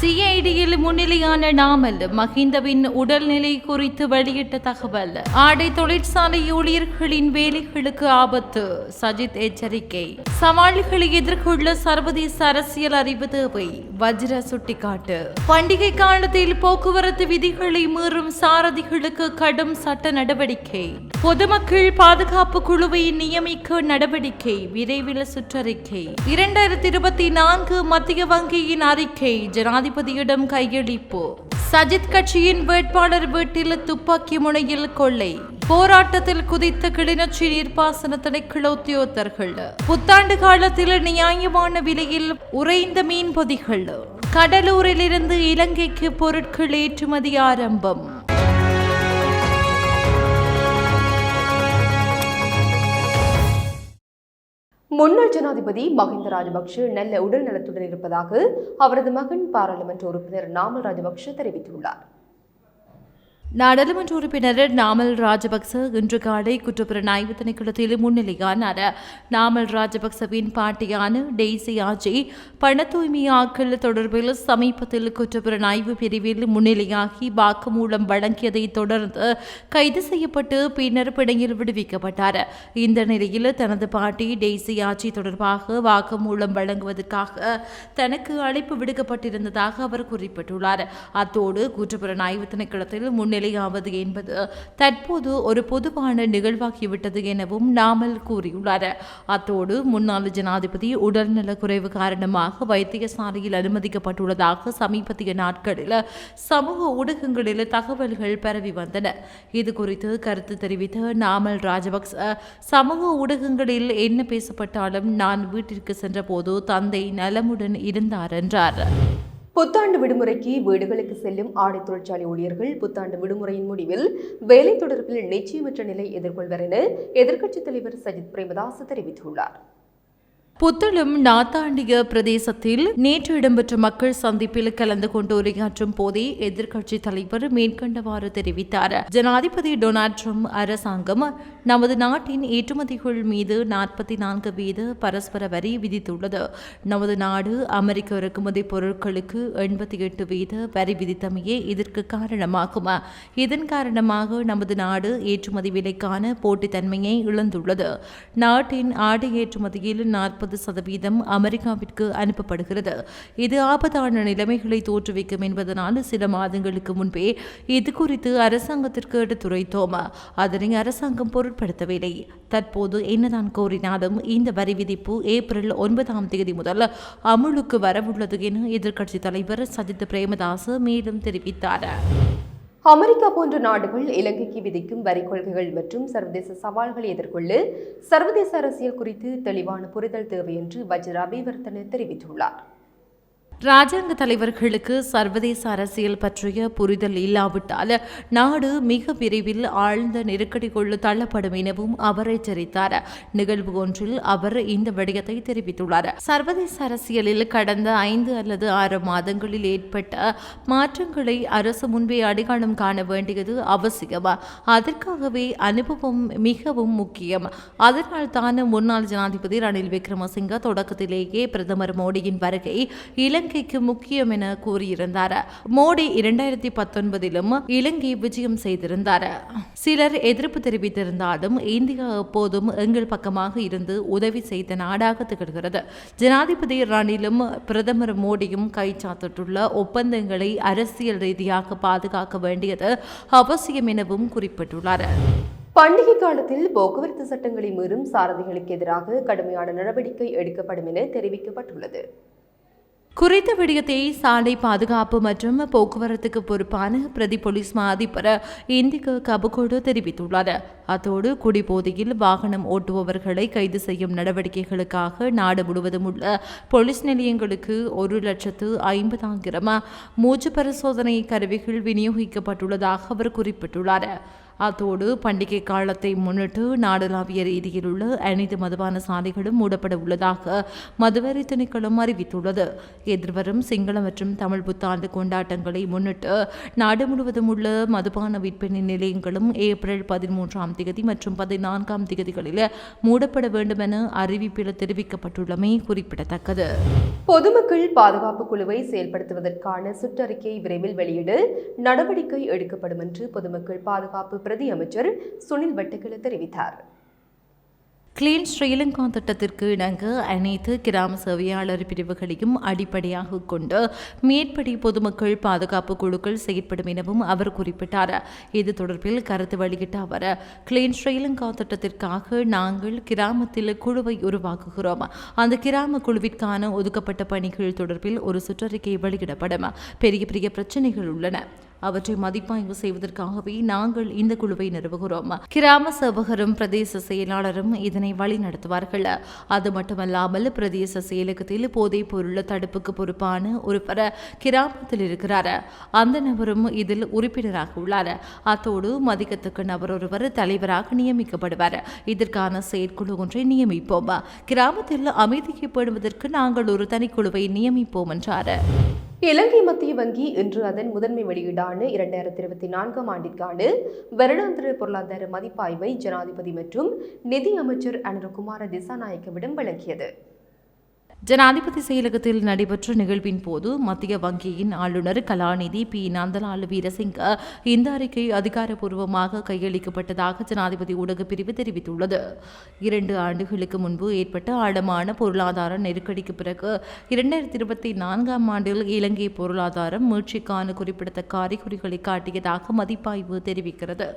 சிஐடியில் முன்னிலையான நாமல் மஹிந்தவின் உடல்நிலை குறித்து வெளியிட்ட தகவல். ஆடை தொழிற்சாலை ஊழியர்களின் வேலைகளுக்கு ஆபத்து சஜித் எச்சரிக்கை. சவால்களை எதிர்கொள்ள சர்வதேச அரசியல் அறிவு தேவை வஜ்ர சுட்டிக்காட்டு. பண்டிகை காலத்தில் போக்குவரத்து விதிகளை மீறும் சாரதிகளுக்கு கடும் சட்ட நடவடிக்கை. பொதுமக்கள் பாதுகாப்பு குழுவை நியமிக்க நடவடிக்கை விரைவில் சுற்றறிக்கை. இரண்டாயிரத்தி இருபத்தி நான்கு மத்திய வங்கியின் அறிக்கை ஜனாதிபதியிடம் கையளிப்பு. சஜித் கட்சியின் வேட்பாளர் வீட்டில் துப்பாக்கி முனையில் கொள்ளை. போராட்டத்தில் குதித்த கிளிநொச்சி நீர்ப்பாசன திணைக்கள உத்தியோகத்தர்கள் புத்தாண்டு காலத்தில் நியாயமான விலையில் உறைந்த மீன்பொதிகள் கடலூரிலிருந்து இலங்கைக்கு பொருட்கள் ஏற்றுமதி ஆரம்பம். முன்னாள் ஜனாதிபதி மஹிந்த ராஜபக்ஷ நல்ல உடல் நலத்துடன் இருப்பதாக அவரது மகன் பாராளுமன்ற உறுப்பினர் நாமல் ராஜபக்ஷ தெரிவித்துள்ளார். நாடாளுமன்ற உறுப்பினர் நாமல் ராஜபக்ச இன்று காலை குற்றப்புலனாய்வு திணைக்களத்தில் முன்னிலையானார். நாமல் ராஜபக்சவின் பாட்டியான டெய்சி ஆஜி பண தூய்மையாக்கல் தொடர்பில் சமீபத்தில் குற்றப்புலனாய்வு பிரிவில் முன்னிலையாகி வாக்குமூலம் வழங்கியதை தொடர்ந்து கைது செய்யப்பட்டு பின்னர் பிணையில் விடுவிக்கப்பட்டார். இந்த நிலையில் தனது பாட்டி டெய்சி ஆட்சி தொடர்பாக வாக்குமூலம் வழங்குவதற்காக தனக்கு அழைப்பு விடுக்கப்பட்டிருந்ததாக அவர் குறிப்பிட்டுள்ளார். அத்தோடு குற்றப்புலனாய்வு திணைக்களத்தில் முன்னிலையாவது என்பது தற்போது ஒரு பொதுவான நிகழ்வாகிவிட்டது எனவும் நாமல் கூறியுள்ளார். அத்தோடு முன்னாள் ஜனாதிபதி உடல்நலக் குறைவு காரணமாக வைத்தியசாலையில் அனுமதிக்கப்பட்டுள்ளதாக சமீபத்திய நாட்களில் சமூக ஊடகங்களில் தகவல்கள் பரவி வந்தன. இது குறித்து கருத்து தெரிவித்த நாமல் ராஜபக்ச சமூக ஊடகங்களில் என்ன பேசப்பட்டாலும் நான் வீட்டிற்கு சென்றபோது தந்தை நலமுடன் இருந்தார் என்றார். புத்தாண்டு விடுமுறைக்கு வீடுகளுக்கு செல்லும் ஆடை தொழிற்சாலை ஊழியர்கள் புத்தாண்டு விடுமுறையின் முடிவில் வேலை தொடர்பில் நிச்சயமற்ற நிலை எதிர்கொள்வர் என எதிர்க்கட்சித் தலைவர் சஜித் பிரேமதாஸ் தெரிவித்துள்ளார். புத்தளம் நாத்தாண்டிய பிரதேசத்தில் நேற்று இடம்பெற்ற மக்கள் சந்திப்பில் கலந்து கொண்டு உரையாற்றும் போதே எதிர்க்கட்சித் தலைவர் மேற்கண்டவாறு தெரிவித்தார். ஜனாதிபதி டொனால்ட் ட்ரம்ப் அரசாங்கம் நமது நாட்டின் ஏற்றுமதிகள் மீது நாற்பத்தி நான்கு வீத பரஸ்பர வரி விதித்துள்ளது. நமது நாடு அமெரிக்க இறக்குமதி பொருட்களுக்கு எண்பத்தி எட்டு வீத வரி விதித்தமையே இதற்கு காரணமாகும். இதன் காரணமாக நமது நாடு ஏற்றுமதி விலைக்கான போட்டித்தன்மையை இழந்துள்ளது. நாட்டின் ஆடை ஏற்றுமதியில் நாற்பது சதவீதம் அமெரிக்காவிற்கு அனுப்பப்படுகிறது. இது ஆபத்தான நிலைமைகளை தோற்றுவிக்கும் என்பதனால் சில மாதங்களுக்கு முன்பே இது குறித்து அரசாங்கத்திற்கு எடுத்துரைத்தோம். அதனை அரசாங்கம் பொருட்படுத்தவில்லை. தற்போது என்னதான் கோரினாலும் இந்த வரி விதிப்பு ஏப்ரல் ஒன்பதாம் தேதி முதல் அமுலுக்கு வரவுள்ளது என எதிர்க்கட்சி தலைவர் சஜித் பிரேமதாஸ் மேலும் தெரிவித்தார். அமெரிக்கா போன்ற நாடுகள் இலங்கைக்கு விதிக்கும் வரி கொள்கைகள் மற்றும் சர்வதேச சவால்களை எதிர்கொள்ள சர்வதேச அரசியல் குறித்து தெளிவான புரிதல் தேவை என்று வஜ்ரா தெரிவித்துள்ளார். ராஜாங்க தலைவர்களுக்கு சர்வதேச அரசியல் பற்றிய புரிதல் இல்லாவிட்டால் நாடு மிக விரைவில் ஆழ்ந்த நெருக்கடிக்குள் தள்ளப்படும் எனவும் அவர் எச்சரித்தார். நிகழ்வு ஒன்றில் அவர் இந்த விடயத்தை தெரிவித்துள்ளார். சர்வதேச அரசியலில் கடந்த ஐந்து அல்லது ஆறு மாதங்களில் ஏற்பட்ட மாற்றங்களை அரசு முன்பே அடையாளம் காண வேண்டியது அவசியம். அதற்காகவே அனுபவம் மிகவும் முக்கியம். அதனால் தான் முன்னாள் ஜனாதிபதி ரணில் விக்ரமசிங்க தொடக்கத்திலேயே பிரதமர் மோடியின் வருகை இலங்கைக்கு முக்கியம் என கூறியிருந்தார். மோடி இரண்டாயிரத்தி பத்தொன்பதிலும் இலங்கை விஜயம் செய்திருந்தார். சிலர் எதிர்ப்பு தெரிவித்திருந்தாலும் இந்தியா எப்போதும் எங்கள் பக்கமாக இருந்து உதவி செய்த நாடாக திகழ்கிறது. ஜனாதிபதி ரணிலும் பிரதமர் மோடியும் கைச்சாத்திட்டுள்ள ஒப்பந்தங்களை அரசியல் ரீதியாக பாதுகாக்க வேண்டியது அவசியம் எனவும் குறிப்பிட்டுள்ளார். பண்டிகை காலத்தில் போக்குவரத்து சட்டங்களை மீறும் சாரதிகளுக்கு எதிராக கடுமையான நடவடிக்கை எடுக்கப்படும் என தெரிவிக்கப்பட்டுள்ளது. குறித்த விடயத்தை சாலை பாதுகாப்பு மற்றும் போக்குவரத்துக்கு பொறுப்பான பிரதி போலீஸ் மா அதிபர் இந்திக்கு கபுகோடு தெரிவித்துள்ளார் அத்தோடு குடிபோதையில் வாகனம் ஓட்டுபவர்களை கைது செய்யும் நடவடிக்கைகளுக்காக நாடு முழுவதும் உள்ள போலீஸ் நிலையங்களுக்கு ஒரு லட்சத்து ஐம்பதாயிரம் மூச்சு பரிசோதனை கருவிகள் விநியோகிக்கப்பட்டுள்ளதாக அவர் குறிப்பிட்டுள்ளார். அத்தோடு பண்டிகை காலத்தை முன்னிட்டு நாடளாவிய ரீதியில் உள்ள அனைத்து மதுபான சாலைகளும் மூடப்பட உள்ளதாக மதுவரி திணைக்களம் அறிவித்துள்ளது. எதிர்வரும் சிங்கள மற்றும் தமிழ் புத்தாண்டு கொண்டாட்டங்களை முன்னிட்டு நாடு முழுவதும் உள்ள மதுபான விற்பனை நிலையங்களும் ஏப்ரல் பதிமூன்றாம் தேதி மற்றும் பதினான்காம் தேதிகளில் மூடப்பட வேண்டும் என அறிவிப்பில் தெரிவிக்கப்பட்டுள்ளமை குறிப்பிடத்தக்கது. பொதுமக்கள் பாதுகாப்பு குழுவை செயல்படுத்துவதற்கான சுற்றறிக்கை விரைவில் வெளியிட நடவடிக்கை எடுக்கப்படும் என்று பொதுமக்கள் பாதுகாப்பு பிரதி அமைச்சர் சுனில் வட்டக்கில தெரிவித்தார். கிளீன் ஸ்ரீலங்கா திட்டத்திற்கு இணங்க அனைத்து கிராம சேவையாளர் பிரிவுகளையும் அடிப்படையாக கொண்டு மேற்படி பொதுமக்கள் பாதுகாப்பு குழுக்கள் செயற்படும் எனவும் அவர் குறிப்பிட்டார். இது தொடர்பில் கருத்து வெளியிட்ட அவர் கிளீன் ஸ்ரீலங்கா திட்டத்திற்காக நாங்கள் கிராமத்தில் குழுவை உருவாக்குகிறோம். அந்த கிராம குழுவிற்கான ஒதுக்கப்பட்ட பணிகள் தொடர்பில் ஒரு சுற்றறிக்கை வெளியிடப்படும். பெரிய பெரிய பிரச்சனைகள் உள்ளன. அவற்றை மதிப்பாய்வு செய்வதற்காகவே நாங்கள் இந்த குழுவை நிறுவுகிறோம். கிராம சேவகரும் பிரதேச செயலாளரும் இதனை வழிநடத்துவார்கள். அது மட்டுமல்லாமல் பிரதேச செயலகத்தில் போதைப் பொருள் தடுப்புக்கு பொறுப்பான ஒருவர் கிராமத்தில் இருக்கிறார். அந்த நபரும் இதில் உறுப்பினராக உள்ளார். அத்தோடு மதிக்கத்தக்க நபர் ஒருவர் தலைவராக நியமிக்கப்படுவார். இதற்கான செயற்குழு ஒன்றை நியமிப்போம். கிராமத்தில் அமைதிக்கப்படுவதற்கு நாங்கள் ஒரு தனிக்குழுவை நியமிப்போம் என்றார். இலங்கை மத்திய வங்கி இன்று அதன் முதன்மை வெளியீடான இரண்டாயிரத்தி இருபத்தி நான்காம் ஆண்டிற்கான வருடாந்திர பொருளாதார மதிப்பாய்வை ஜனாதிபதி மற்றும் நிதி அமைச்சர் அனுரகுமார திசாநாயக்கவிடம் வழங்கியது. ஜனாதிபதி செயலகத்தில் நடைபெற்ற நிகழ்வின் போது மத்திய வங்கியின் ஆளுநர் கலாநிதி பி. நந்தலால் வீரசிங்க இந்த அறிக்கை அதிகாரப்பூர்வமாக கையளிக்கப்பட்டதாக ஜனாதிபதி ஊடகப் பிரிவு தெரிவித்துள்ளது. இரண்டு ஆண்டுகளுக்கு முன்பு ஏற்பட்ட ஆழமான பொருளாதார நெருக்கடிக்கு பிறகு இரண்டாயிரத்தி இருபத்தி நான்காம் ஆண்டில் இலங்கை பொருளாதாரம் மீட்சிக்கான குறிப்பிடத்தக்க அறிகுறிகளை காட்டியதாக மதிப்பாய்வு தெரிவிக்கிறது.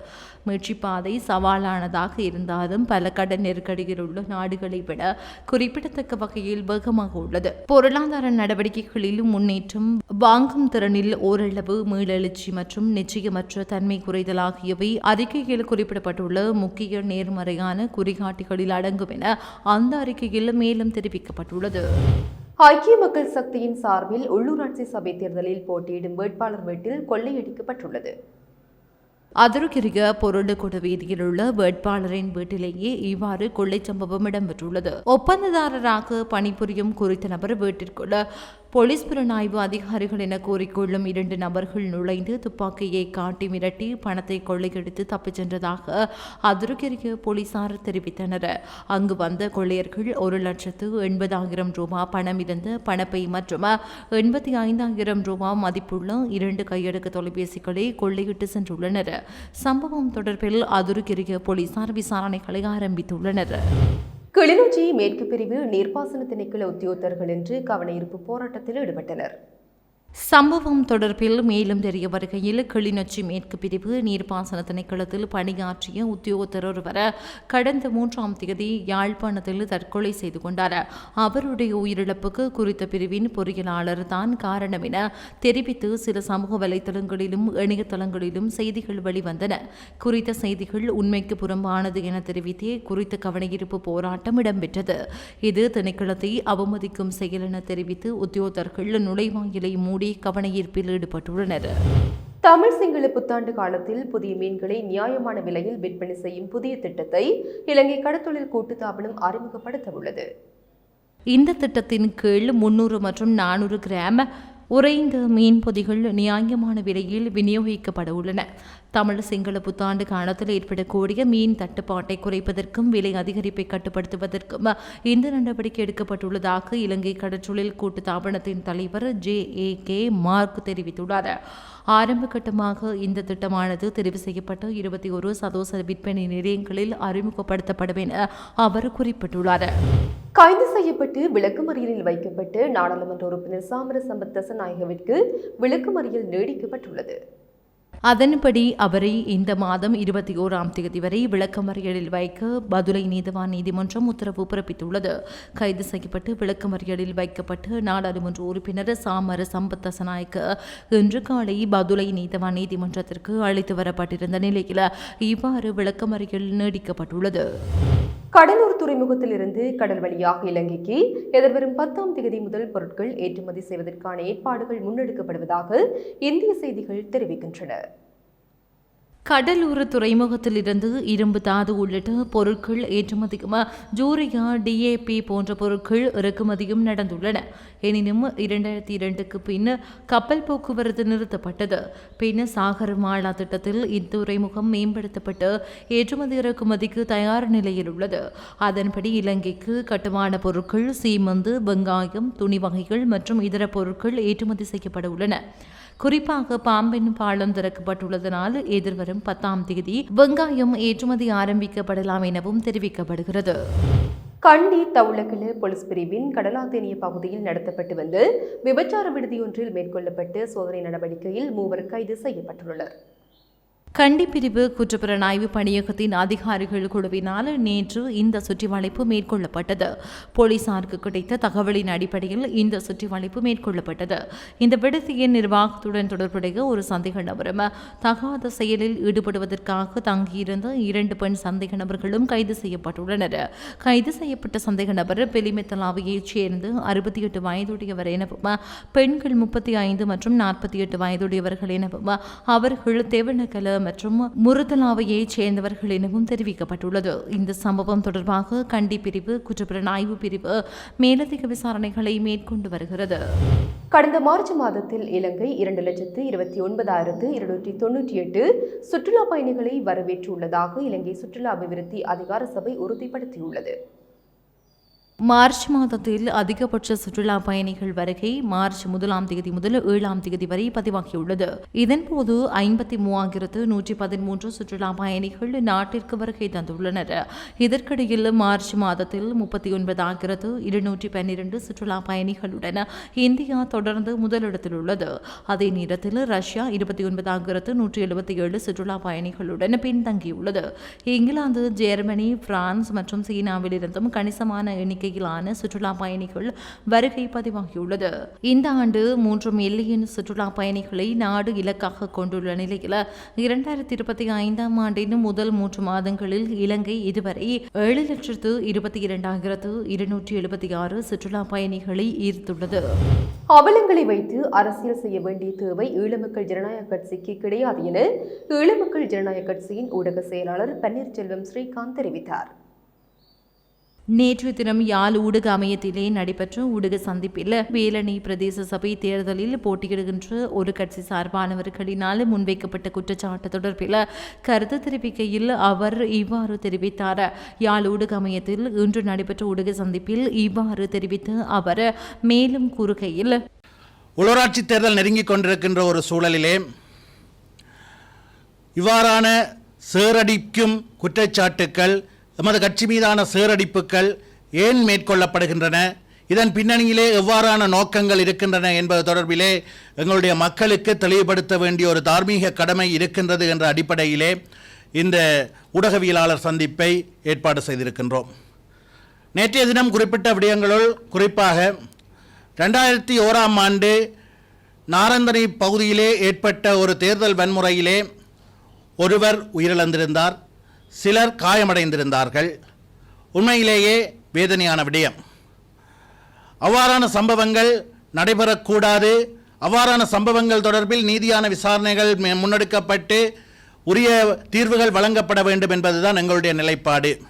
மீட்சி பாதை சவாலானதாக இருந்தாலும் பல கடன் நெருக்கடியில் உள்ள நாடுகளை விட குறிப்பிடத்தக்க வகையில் வேகமாக உள்ளது. பொருளாதார நடவடிக்கைகளிலும் முன்னேற்றம் வாங்கும் திறனில் ஓரளவு மீளெழுச்சி மற்றும் நிச்சயமற்ற தன்மை குறைதல் ஆகியவை அறிக்கையில் குறிப்பிடப்பட்டுள்ள முக்கிய நேர்மறையான குறிகாட்டிகளில் அடங்கும் என அந்த அறிக்கையில் மேலும் தெரிவிக்கப்பட்டுள்ளது. ஐக்கிய மக்கள் சக்தியின் சார்பில் உள்ளூராட்சி சபை தேர்தலில் போட்டியிடும் வேட்பாளர் வீட்டில் கொள்ளையடிக்கப்பட்டுள்ளது. அதிருக்கிரிய பொருளுக்கூட வீதியில் உள்ள வேட்பாளரின் வீட்டிலேயே இவ்வாறு கொள்ளை சம்பவம் இடம்பெற்றுள்ளது. ஒப்பந்ததாரராக பணிபுரியும் குறித்த நபர் வீட்டிற்குள்ள போலீஸ் புலனாய்வு அதிகாரிகள் என கூறிக்கொள்ளும் இரண்டு நபர்கள் நுழைந்து துப்பாக்கியை காட்டி மிரட்டி பணத்தை கொள்ளையடித்து தப்பிச் சென்றதாக அதிருக்கிரிய போலீசார் தெரிவித்தனர். அங்கு வந்த கொள்ளையர்கள் ஒரு லட்சத்து எண்பதாயிரம் ரூபாய் பணம் இருந்த பணப்பை மற்றும் எண்பத்தி ஐந்தாயிரம் ரூபாய் மதிப்புள்ள இரண்டு கையடக்கு தொலைபேசிகளை கொள்ளையிட்டு சென்றுள்ளனர். சம்பவம் தொடர்பில் அதிருக்கிரிய போலீசார் விசாரணைகளை ஆரம்பித்துள்ளனர். கிளிநொச்சி மேற்கு பிரிவு நீர்ப்பாசன திணைக்கள உத்தியோகத்தர்கள் என்று கவனஈர்ப்பு போராட்டத்தில் ஈடுபட்டனர். சம்பவம் தொடர்பில் மேலும் தெரிய வருகையில் கிளிநொச்சி மேற்கு பிரிவு நீர்ப்பாசன திணைக்களத்தில் பணியாற்றிய உத்தியோகத்தர் ஒருவர் கடந்த மூன்றாம் தேதி யாழ்ப்பாணத்தில் தற்கொலை செய்து கொண்டார். அவருடைய உயிரிழப்புக்கு குறித்த பிரிவின் பொறியியலாளர் தான் காரணம் என தெரிவித்து சில சமூக வலைதளங்களிலும் இணையதளங்களிலும் செய்திகள் வெளிவந்தன. குறித்த செய்திகள் உண்மைக்கு புறம்பானது என தெரிவித்தே குறித்த கவனஈர்ப்பு போராட்டம் இடம்பெற்றது. இது திணைக்களத்தை அவமதிக்கும் செயல் என தெரிவித்து உத்தியோகத்தர்கள் நுழைவாயிலை மூடி கவனஈர்ப்பில் ஈடுபட்டுள்ளனர். தமிழ் சிங்கள புத்தாண்டு காலத்தில் புதிய மீன்களை நியாயமான விலையில் விற்பனை செய்யும் புதிய திட்டத்தை இலங்கை கடத்தொழில் கூட்டுத்தாபனம் அறிமுகப்படுத்த உள்ளது இந்த திட்டத்தின் கீழ் முன்னூறு மற்றும் நானூறு கிராம் உறைந்த மீன் பொதிகள் நியாயமான விலையில் விநியோகிக்கப்பட உள்ளன தமிழ் சிங்கள புத்தாண்டு காலத்தில் ஏற்படக்கூடிய மீன் தட்டுப்பாட்டை குறைப்பதற்கும் விலை அதிகரிப்பை கட்டுப்படுத்துவதற்கும் இந்த நடவடிக்கை எடுக்கப்பட்டுள்ளதாக இலங்கை கடற்றொழில் கூட்டு தாபனத்தின் தலைவர் ஜே ஏ கே மார்க் தெரிவித்துள்ளார். ஆரம்ப கட்டமாக இந்த திட்டமானது தெரிவு செய்யப்பட்ட இருபத்தி ஒரு சதோச விற்பனை நிலையங்களில் அறிமுகப்படுத்தப்படும் என அவர் குறிப்பிட்டுள்ளார். கைது செய்யப்பட்டு விளக்குமறியலில் வைக்கப்பட்டு நாடாளுமன்ற உறுப்பினர் சாமர சம்பத் தசநாயகவிற்கு விளக்குமறியல் நீடிக்கப்பட்டுள்ளது. அதன்படி அவரை இந்த மாதம் இருபத்தி ஓராம் தேதி வரை விளக்கமறியலில் வைக்க பதுளை நீதிவான் நீதிமன்றம் உத்தரவு பிறப்பித்துள்ளது. கைது செய்யப்பட்டு விளக்கமறியலில் வைக்கப்பட்டு நாடாளுமன்ற உறுப்பினர் சாமர சம்பத் தசநாயக்க இன்று காலை பதுளை நீதவான் நீதிமன்றத்திற்கு அழைத்து வரப்பட்டிருந்த நிலையில் இவ்வாறு விளக்கமறியல் நீடிக்கப்பட்டுள்ளது. கடலூர் துறைமுகத்தில் இருந்து கடல் வழியாக இலங்கைக்கு எதிர்வரும் பத்தாம் தேதி முதல் பொருட்கள் ஏற்றுமதி செய்வதற்கான ஏற்பாடுகள் முன்னெடுக்கப்படுவதாக இந்திய செய்திகள் தெரிவிக்கின்றன. கடலூர் துறைமுகத்திலிருந்து இரும்பு தாது உள்ளிட்ட பொருட்கள் ஏற்றுமதியும் ஜூரியா டிஏபி போன்ற பொருட்கள் இறக்குமதியும் நடந்துள்ளன. எனினும் இரண்டாயிரத்தி இரண்டுக்கு பின் கப்பல் போக்குவரத்து நிறுத்தப்பட்டது. பின் சாகர் மாலா திட்டத்தில் இத்துறைமுகம் மேம்படுத்தப்பட்டு ஏற்றுமதி இறக்குமதிக்கு தயார் நிலையில் உள்ளது. அதன்படி இலங்கைக்கு கட்டுமான பொருட்கள் சீமந்து வெங்காயம் துணி வகைகள் மற்றும் இதர பொருட்கள் ஏற்றுமதி செய்யப்பட உள்ளன. குறிப்பாக பாம்பின் பாலம் திறக்கப்பட்டுள்ளதனால் எதிர்வரும் பத்தாம் தேதி வெங்காயம் ஏற்றுமதி ஆரம்பிக்கப்படலாம் எனவும் தெரிவிக்கப்படுகிறது. கண்டி தவுளக்கிழ போலீஸ் பிரிவின் கடலாத்தேனிய பகுதியில் நடத்தப்பட்டு வந்து விபச்சார விடுதியொன்றில் மேற்கொள்ளப்பட்ட சோதனை நடவடிக்கையில் மூவர் கைது செய்யப்பட்டுள்ளனர். கண்டிப்பிரிவு குற்றப்புலனாய்வு பணியகத்தின் அதிகாரிகள் குழுவினால் நேற்று இந்த சுற்றிவளைப்பு மேற்கொள்ளப்பட்டது. போலீசாருக்கு கிடைத்த தகவலின் அடிப்படையில் இந்த சுற்றிவளைப்பு மேற்கொள்ளப்பட்டது. இந்த விடுதியின் நிர்வாகத்துடன் தொடர்புடைய ஒரு சந்தேக நபரும் தகாத செயலில் ஈடுபடுவதற்காக தங்கியிருந்த இரண்டு பெண் சந்தேக நபர்களும் கைது செய்யப்பட்டுள்ளனர். கைது செய்யப்பட்ட சந்தேக நபர் பெலிமெத்தலாவையைச் சேர்ந்து அறுபத்தி எட்டு வயதுடையவர் எனவும் பெண்கள் முப்பத்தி ஐந்து மற்றும் நாற்பத்தி எட்டு வயதுடையவர்கள் எனவும் அவர்கள் தேவனகல மற்றும் முருதலாவையைச் சேர்ந்தவர்கள் எனவும் தெரிவிக்கப்பட்டுள்ளது. இந்த சம்பவம் தொடர்பாக கண்டி பிரிவு குற்றப்புலனாய்வு பிரிவு மேலதிக விசாரணைகளை மேற்கொண்டு வருகிறது. கடந்த மார்ச் மாதத்தில் இலங்கை இரண்டு லட்சத்து இருபத்தி ஒன்பதாயிரத்து இருநூற்றி தொண்ணூற்றி எட்டு சுற்றுலா பயணிகளை வரவேற்றுள்ளதாக இலங்கை சுற்றுலா அபிவிருத்தி அதிகார சபை உறுதிப்படுத்தியுள்ளது. மார்ச் மாதத்தில் அதிகபட்ச சுற்றுலா பயணிகள் வருகை மார்ச் முதலாம் தேதி முதல் ஏழாம் தேதி வரை பதிவாகியுள்ளது. இதன்போது ஐம்பத்தி மூவாயிரத்து நூற்றி பதிமூன்று சுற்றுலா பயணிகள் நாட்டிற்கு வருகை தந்துள்ளனர். இதற்கிடையில் மார்ச் மாதத்தில் முப்பத்தி ஒன்பதாயிரத்து இருநூற்றி பன்னிரண்டு சுற்றுலா பயணிகளுடன் இந்தியா தொடர்ந்து முதலிடத்தில் உள்ளது அதே நேரத்தில் ரஷ்யா இருபத்தி ஒன்பதாயிரத்து நூற்றி எழுபத்தி ஏழு சுற்றுலா பயணிகளுடன் பின்தங்கியுள்ளது. இங்கிலாந்து ஜெர்மனி பிரான்ஸ் மற்றும் சீனாவிலிருந்தும் கணிசமான எண்ணிக்கை எண்ணிக்கையிலான சுற்றுலா பயணிகள் வருகை பதிவாகியுள்ளது. இந்த ஆண்டு மூன்று மில்லியன் சுற்றுலா பயணிகளை நாடு இலக்காக கொண்டுள்ள நிலையில் இரண்டாயிரத்தி இருபத்தி ஐந்தாம் ஆண்டின் முதல் மூன்று மாதங்களில் இலங்கை இதுவரை ஏழு லட்சத்து இருபத்தி இரண்டாயிரத்து இருநூற்றி எழுபத்தி ஆறு சுற்றுலா பயணிகளை ஈர்த்துள்ளது. அவலங்களை வைத்து அரசியல் செய்ய வேண்டிய தேவை ஈழமக்கள் ஜனநாயக கட்சிக்கு கிடையாது என ஈழமக்கள் ஜனநாயக கட்சியின் ஊடக செயலாளர் பன்னீர்செல்வம் ஸ்ரீகாந்த் தெரிவித்தார். நேற்று தினம் யாழ் ஊடக அமையத்திலே நடைபெற்ற ஊடக சந்திப்பில் வேலணி பிரதேச சபை தேர்தலில் போட்டியிடுகின்ற ஒரு கட்சி சார்பானவர்களினால் முன்வைக்கப்பட்ட குற்றச்சாட்டு தொடர்பில் கருத்து தெரிவிக்கையில் அவர் இவ்வாறு தெரிவித்தார். யாழ் ஊடக அமையத்தில் இன்று நடைபெற்ற ஊடக சந்திப்பில் இவ்வாறு தெரிவித்த அவர் மேலும் கூறுகையில் உள்ளூராட்சி தேர்தல் நெருங்கிக் கொண்டிருக்கின்ற ஒரு சூழலிலே இவ்வாறான சேரடிக்கும் குற்றச்சாட்டுக்கள் எமது கட்சி மீதான சேரடிப்புகள் ஏன் மேற்கொள்ளப்படுகின்றன? இதன் பின்னணியிலே எவ்வாறான நோக்கங்கள் இருக்கின்றன என்பது தொடர்பிலே எங்களுடைய மக்களுக்கு தெளிவுபடுத்த வேண்டிய ஒரு தார்மீக கடமை இருக்கின்றது என்ற அடிப்படையிலே இந்த ஊடகவியலாளர் சந்திப்பை ஏற்பாடு செய்திருக்கின்றோம். நேற்றைய தினம் குறிப்பிட்ட விடயங்களுள் குறிப்பாக ரெண்டாயிரத்தி ஓராம் ஆண்டு நாரந்தனை பகுதியிலே ஏற்பட்ட ஒரு தேர்தல் வன்முறையிலே ஒருவர் உயிரிழந்திருந்தார். சிலர் காயமடைந்திருந்தார்கள். உண்மையிலேயே வேதனையான விடயம். அவ்வாறான சம்பவங்கள் நடைபெறக்கூடாது. அவ்வாறான சம்பவங்கள் தொடர்பில் நீதியான விசாரணைகள் மே- முன்னெடுக்கப்பட்டு உரிய தீர்வுகள் வழங்கப்பட வேண்டும் என்பதுதான் எங்களுடைய நிலைப்பாடு.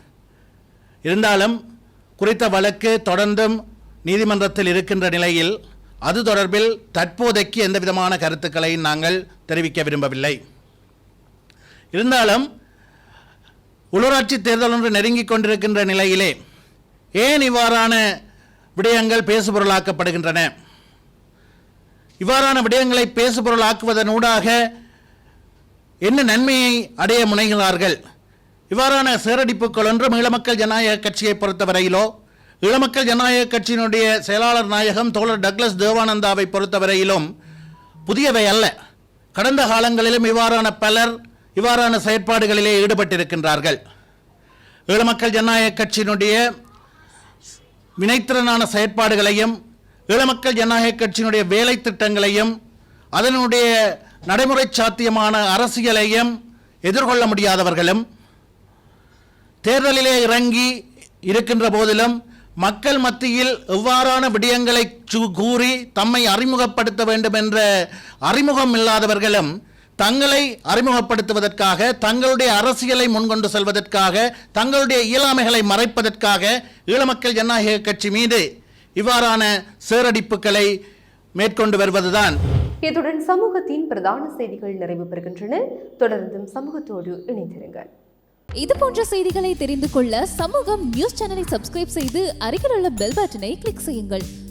இருந்தாலும் குறித்த வழக்கு தொடர்ந்தும் நீதிமன்றத்தில் இருக்கின்ற நிலையில் அது தொடர்பில் தற்போதைக்கு எந்த விதமான கருத்துக்களை நாங்கள் தெரிவிக்க விரும்பவில்லை. இருந்தாலும் உள்ளூராட்சி தேர்தல் ஒன்று நெருங்கிக் கொண்டிருக்கின்ற நிலையிலே ஏன் இவ்வாறான விடயங்கள் பேசுபொருளாக்கப்படுகின்றன? இவ்வாறான விடயங்களை பேசுபொருளாக்குவதனூடாக என்ன நன்மையை அடைய முனைகிறார்கள்? இவ்வாறான சேரடிப்புகள் ஒன்றும் ஈழமக்கள் ஜனநாயக கட்சியை பொறுத்தவரையிலோ ஈழமக்கள் ஜனநாயக கட்சியினுடைய செயலாளர் நாயகம் தோழர் டக்ளஸ் தேவானந்தாவை பொறுத்தவரையிலும் புதியவை அல்ல. கடந்த காலங்களிலும் இவ்வாறான பலர் இவ்வாறான செயற்பாடுகளிலே ஈடுபட்டிருக்கின்றார்கள். ஈழமக்கள் ஜனநாயக கட்சியினுடைய வினைத்திறனான செயற்பாடுகளையும் ஈழமக்கள் ஜனநாயக கட்சியினுடைய வேலை திட்டங்களையும் அதனுடைய நடைமுறை சாத்தியமான அரசியலையும் எதிர்கொள்ள முடியாதவர்களும் தேர்தலிலே இறங்கி இருக்கின்ற போதிலும் மக்கள் மத்தியில் எவ்வாறான விடயங்களை சு- கூறி தம்மை அறிமுகப்படுத்த வேண்டும் என்ற அறிமுகம் இல்லாதவர்களும் தங்களை அறிமுகப்படுத்துவதற்காக தங்களுடைய அரசியலை முன்கொண்டு செல்வதற்காக தங்களுடைய இயலாமைகளை மறைப்பதற்காக ஈழமக்கள் ஜனநாயக கட்சி மீது இவ்வாறான சேரடிப்புகளை மேற்கொண்டு வருவதுதான். இத்துடன் சமூகத்தின் பிரதான செய்திகள் நிறைவு பெறுகின்றன. தொடர்ந்தும் சமூகத்தோடு இணைந்திருங்கள். இது போன்ற செய்திகளை தெரிந்து கொள்ள சமூகம் நியூஸ் சேனலை சப்ஸ்கிரைப் செய்து அருகில் உள்ள பெல் பட்டனை கிளிக் செய்யுங்கள்.